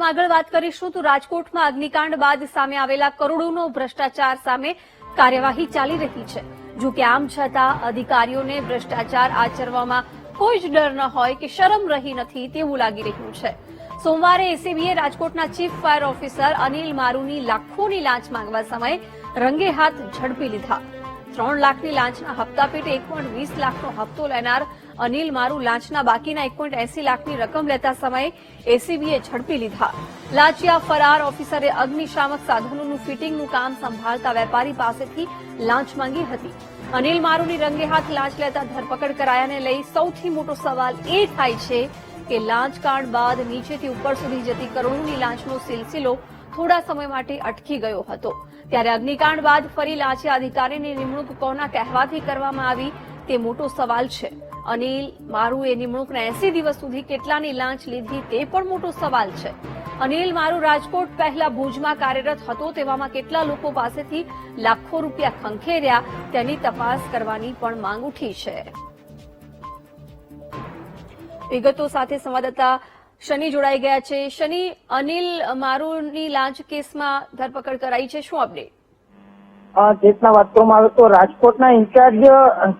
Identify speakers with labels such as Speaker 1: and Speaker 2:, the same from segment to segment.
Speaker 1: સમાચારોમાં આગળ વાત કરીશું તો રાજકોટમાં અગ્નિકાંડ બાદ સામે આવેલા કરોડોનો ભ્રષ્ટાચાર સામે કાર્યવાહી ચાલી રહી છે. જો કે આમ છતાં અધિકારીઓને ભ્રષ્ટાચાર આચરવામાં કોઈ જ ડર ન હોય કે શરમ રહી નથી તેવું લાગી રહ્યું છે. સોમવારે એસીબીએ રાજકોટના ચીફ ફાયર ઓફિસર અનિલ મારુની લાખોની લાંચ માંગવા સમયે રંગે હાથ ઝડપી લીધા. ત્રણ લાખની લાંચના હપ્તા પેટે એક પોઈન્ટ વીસ લાખનો હપ્તો લેનાર અનિલ મારુ લાંચના બાકીના એક પોઈન્ટ એસી લાખની રકમ લેતા સમયે એસીબીએ ઝડપી લીધા. લાંચિયા ફરાર ઓફિસરે અગ્નિશામક સાધનોનું ફિટિંગનું કામ સંભાળતા વેપારી પાસેથી લાંચ માંગી હતી. અનિલ મારુની રંગે હાથ લાંચ લેતા ધરપકડ કરાયાને લઈ સૌથી મોટો સવાલ એ થાય છે કે લાંચ કાર્ડ બાદ નીચેથી ઉપર સુધી જતી કરોડોની લાંચનો સિલસિલો થોડા સમય માટે અટકી ગયો હતો. ત્યારે અગ્નિકાંડ બાદ ફરી લાંચિયા અધિકારીની નિમણૂક કોના કહેવાથી કરવામાં આવી તે મોટો સવાલ છે. અનિલ મારુએ નિમણૂકના એસી દિવસ સુધી કેટલાની લાંચ લીધી તે પણ મોટો સવાલ છે. અનિલ, મારુ રાજકોટ પહેલા ભુજમાં કાર્યરત હતો તેવામાં કેટલા લોકો પાસેથી લાખો રૂપિયા ખંખેર્યા તેની તપાસ કરવાની પણ માંગ ઉઠી છે. વિગતો સાથે સંવાદદાતા શનિ જોડાઈ ગયા છે. શનિ, અનિલ, મારુની લાંચ કેસમાં ધરપકડ કરાઈ છે. શું અપડેટ?
Speaker 2: કેસના વાત કરવામાં આવે તો રાજકોટના ઇન્ચાર્જ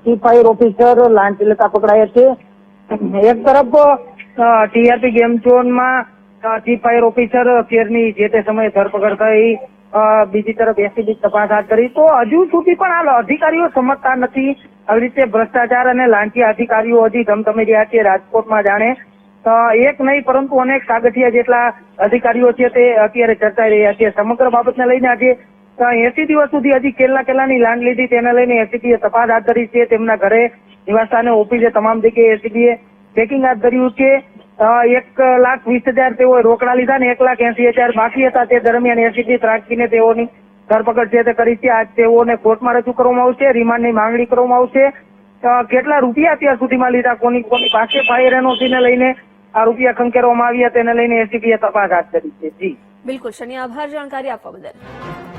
Speaker 2: ચીફ ફાયર ઓફિસર લાંચ લેતા પકડાયા છે. એક તરફ ટીઆરપી ગેમ ઝોનમાં ચીફ ફાયર ઓફિસર કેરની જે તે સમયે ધરપકડ થઈ બીજી તરફ એસીબી તપાસ હાથ ધરી. તો હજુ સુધી પણ આ અધિકારીઓ સમજતા નથી. આવી રીતે ભ્રષ્ટાચાર અને લાંચી અધિકારીઓ હજી ધમધમી રહ્યા છે. રાજકોટમાં જાણે એક નહીં, પરંતુ અનેક સાગઠિયા જેટલા અધિકારીઓ છે તે અત્યારે ચર્ચાઈ રહ્યા છે. સમગ્ર બાબતને લઈને આજે એસી દિવસ સુધી હજી કેટલા કેટલાની લાંડ લીધી. તેને લઈને એસીબીએ તપાસ હાથ ધરી છે. તેમના ઘરે નિવાસસ્થાને ઓફિસે તમામ જગ્યાએ એસીબીએ ચેકિંગ હાથ ધર્યું છે. એક લાખ વીસ હજાર તેઓએ રોકડા લીધા ને એક લાખ એસી હજાર બાકી હતા. તે દરમિયાન એસીબી ત્રાટકીને તેઓની ધરપકડ છે તે કરી છે. આજ તેઓને કોર્ટમાં રજૂ કરવામાં આવશે. રિમાન્ડની માંગણી કરવામાં આવશે. કેટલા રૂપિયા અત્યાર સુધીમાં લીધા? કોની કોની પાસે ફાયર એનઓસીને લઈને આ રૂપિયા ખંખેરવામાં આવ્યા તેને લઈને એસીબીએ તપાસ હાથ ધરી છે. જી.
Speaker 1: બિલકુલ, શનિ, આભાર, જાણકારી આપવા બદલ.